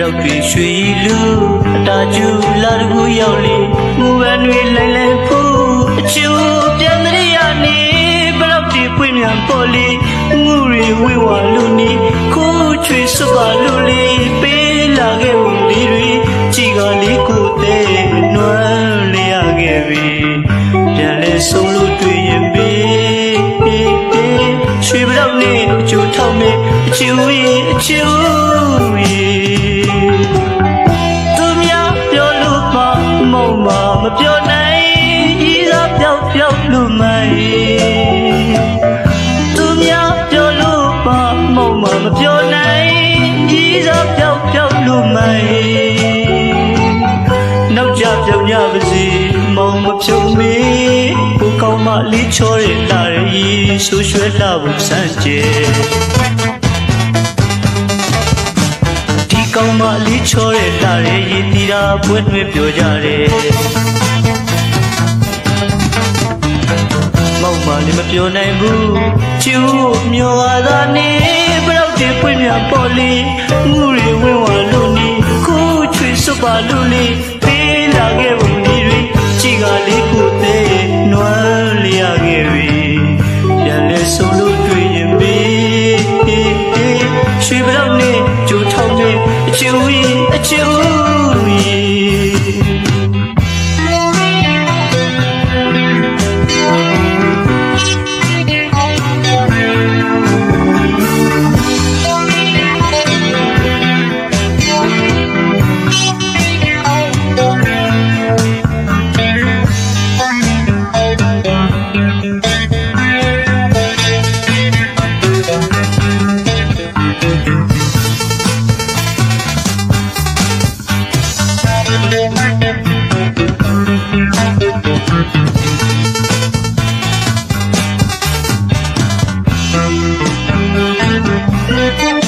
ရောက်တွေရွှေလူအတာကျူလာတကူရောက်လေမူပန်တွေလိုင်းလိုင်းဖူးအချူပြန်တရရနေဘရောက်တွေပွင့်မြန်ပေါ်လေငူတွေဝေဝါလူနီခိုးချွေစွပါလူလေးပေးလာခဲ့ဦးလေးတွေကြည်ကလေးကိုတဲ့နွမ်းလျရခဲ့ပြီပြန်လဲဆုံးလို့တွေ့ရင်ပြီရွှေဘရောက်နေအကျူထောက်နေအချူရဲ့အချူ မိုင်သူများပြောလို့မမုံမမပြောနိုင်ဤသာပြောက်ပြောက်လို့မိုင်နောက်ကြပြောင်းကြပါစေမောင်မဖြုံမီဘူကောင်းမလေးချောရလာရီဆူရွှဲလာဖို့စမ်းကြဲဒီကောင်းမလေးချောတဲ့လာရဲ့ရည်တီတာပွင့်တွင်ပြောကြတယ် မောက်မလေးမပြောနိုင်ဘူးချူမျောပါသာနေဘရောက်တည်းပွင့်မြန်ပေါ်လေးငူရီဝင်းဝါလို့နေကိုချွေစွပါလို့လေပေးလာခဲ့ပုံဒီတွေကြည်ကလေးကိုတဲ့နွမ်းလျရခဲ့ပြီပြန်လဲဆုံးလို့တွေ့ရင်ပြီရွှေဘရောက်နေကြိုထောက်နေအချူကြီးအချူကြီး Thank you.